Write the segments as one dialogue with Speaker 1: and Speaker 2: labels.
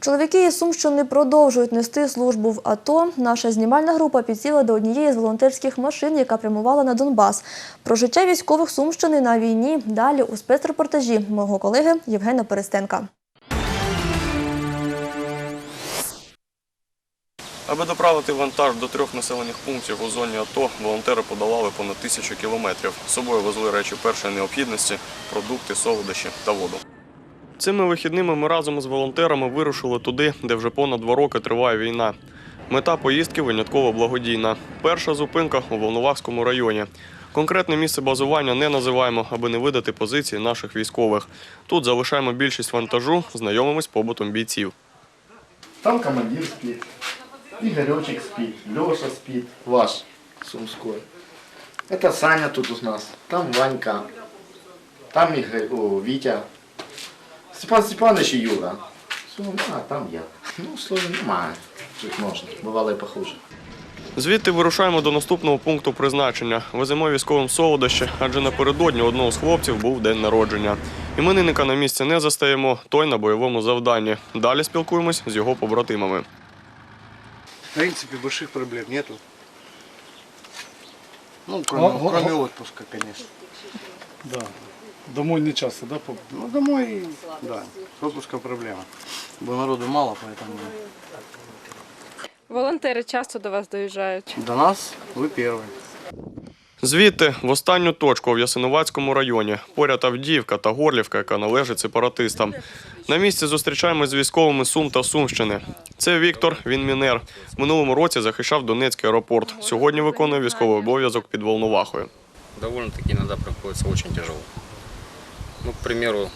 Speaker 1: Чоловіки із Сумщини продовжують нести службу в АТО. Наша знімальна група підсіла до однієї з волонтерських машин, яка прямувала на Донбас. Про життя військових Сумщини на війні далі у спецрепортажі мого колеги Євгена Перестенка.
Speaker 2: Аби доправити вантаж до трьох населених пунктів у зоні АТО, волонтери подолали понад тисячу кілометрів. З собою везли речі першої необхідності, продукти, солодощі та воду. Цими вихідними ми разом з волонтерами вирушили туди, де вже понад два роки триває війна. Мета поїздки винятково благодійна. Перша зупинка у Волновахському районі. Конкретне місце базування не називаємо, аби не видати позиції наших військових. Тут залишаємо більшість вантажу, знайомимось з побутом бійців.
Speaker 3: Там командир спит, Игоречек спит, Леша спит, ваш Сумской. Это Саня тут у нас, там Ванька, там Игорь, о, Витя, Степан Степанович и Юра. Всё, а там я. Ну, сложно, немає. Тут можна, бувало і похуже.
Speaker 2: Звідти вирушаємо до наступного пункту призначення. Веземо військовим солодощі, адже напередодні одного з хлопців був день народження. Іменинника на місці не застаємо, той на бойовому завданні. Далі спілкуємось з його побратимами.
Speaker 4: В принципе, больших проблем нету. Ну, кроме, кроме отпуска, конечно.
Speaker 5: Да. Домой не часто, да? поп-
Speaker 4: Ну, домой, да, с отпуском проблема. Бо народу мало, поэтому
Speaker 6: Волонтери часто до вас доїжджають.
Speaker 4: до нас вы первый.
Speaker 2: Звідти в останню точку в Ясиновацькому районі. Поряд Авдіївка та Горлівка, яка належить сепаратистам. На місці зустрічаємось з військовими Сум та Сумщини. Це Віктор, він мінер. В минулому році захищав Донецький аеропорт. Сьогодні виконує військовий обов'язок під Волновахою.
Speaker 7: довольно-таки иногда приходится очень тяжело. Ну, к примеру,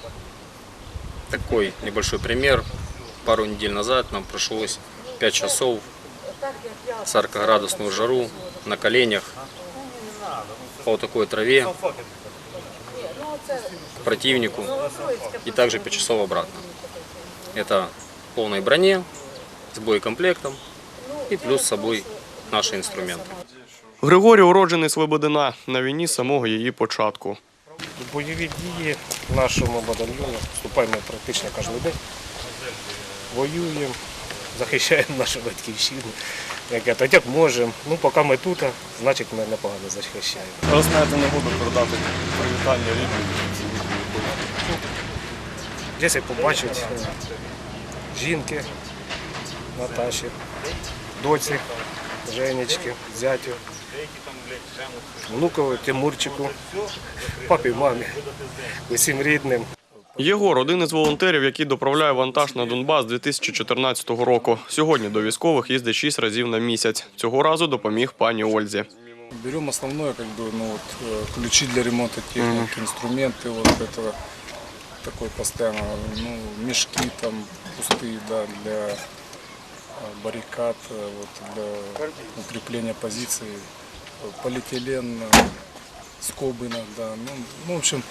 Speaker 7: такой небольшой пример. Пару недель назад нам пришлось 5 часов 40-градусную жару на коленях по такой траве к противнику и также 5 часов обратно. Это полной броне, с боекомплектом и плюс с собой наши инструменты.
Speaker 2: Григорій уроджений Слободина на війні з самого її початку.
Speaker 8: Бойові дії в нашому батальйоні вступаємо практично кожен день. Воюємо, захищаємо нашу батьківщину. Як, я, так як можемо. Ну, поки ми тут, значить ми непогано захищаємо.
Speaker 2: Зараз знаєте, не буду передати привітання рідним.
Speaker 8: Десь побачать е, жінки Наташі, доці, Женечки, зятю, внукові, Тимурчику, папі, мамі, усім рідним.
Speaker 2: Єгор – один із волонтерів, який доправляє вантаж на Донбас з 2014 року. Сьогодні до військових їздить 6 разів на місяць. Цього разу допоміг пані Ользі.
Speaker 5: Берем основное, как бы, ну вот, э, ключи для ремонта техники, инструменты вот этого, такой постоянно, ну, мешки там пустые, да, для э, баррикад, э, вот, для укрепления позиций, э, полиэтилен, скобы иногда, ну, ну, в общем,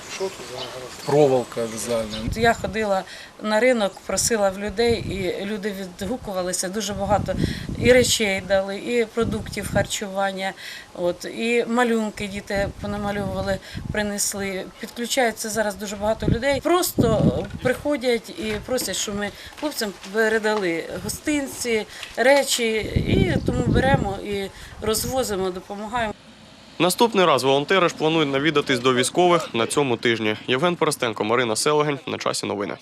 Speaker 5: проволока обязательно.
Speaker 9: Я ходила на ринок, просила в людей, і люди відгукувалися. Дуже багато і речей дали, і продуктів харчування, от, і малюнки діти понамальовували, принесли. Підключаються зараз дуже багато людей. Просто приходять і просять, щоб ми хлопцям передали гостинці, речі, і тому беремо і розвозимо, допомагаємо.
Speaker 2: Наступний раз волонтери ж планують навідатись до військових на цьому тижні. Євген Перестенко, Марина Селегень. На часі новини.